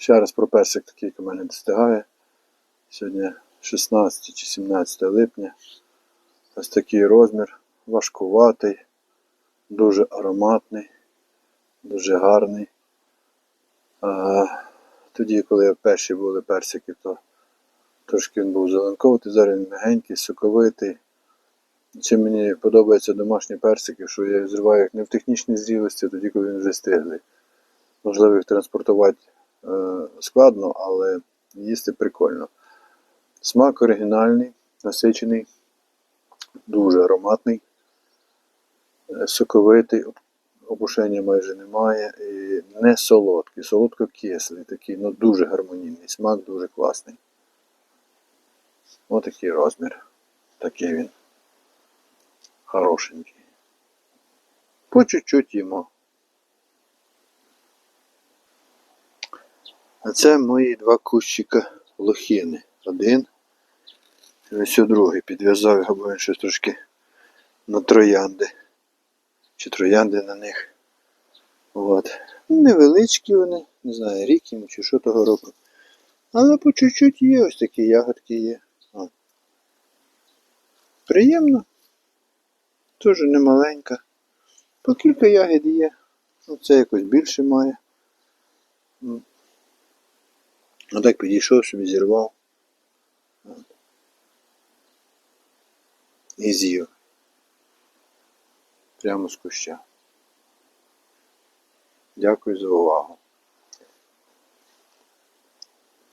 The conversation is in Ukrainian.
Ще раз про персик такий, у мене достигає. Сьогодні 16 чи 17 липня. Ось такий розмір, важкуватий, дуже ароматний, дуже гарний. А, тоді, коли перші були персики, то трошки він був зеленковатий, зараз він мягенький, соковитий. Чим мені подобаються домашні персики, що я зриваю їх не в технічній зрілості, тоді, коли він вже стиглий. Можливо, їх транспортувати складно, але їсти прикольно. Смак оригінальний, насичений, дуже ароматний, е, соковитий, опушення майже немає і не солодкий, солодко-кислий, такий, ну дуже гармонійний, смак дуже класний. Отакий розмір. Такий він. Хорошенький. По чуть-чуть їмо. А це мої два кущика лохини. Один. Ось о другий. Підв'язав його, бо він щось трошки на троянди. Чи троянди на них. От. Невеличкі вони, не знаю, рік їм чи що того року. Але по чуть-чуть є, ось такі ягодки є. От. Приємно. Теж не маленька. По кілька ягід є. Ну, це якось більше має. М. так підійшов, собі зірвав. І з'їв. Прямо з куща. Дякую за увагу.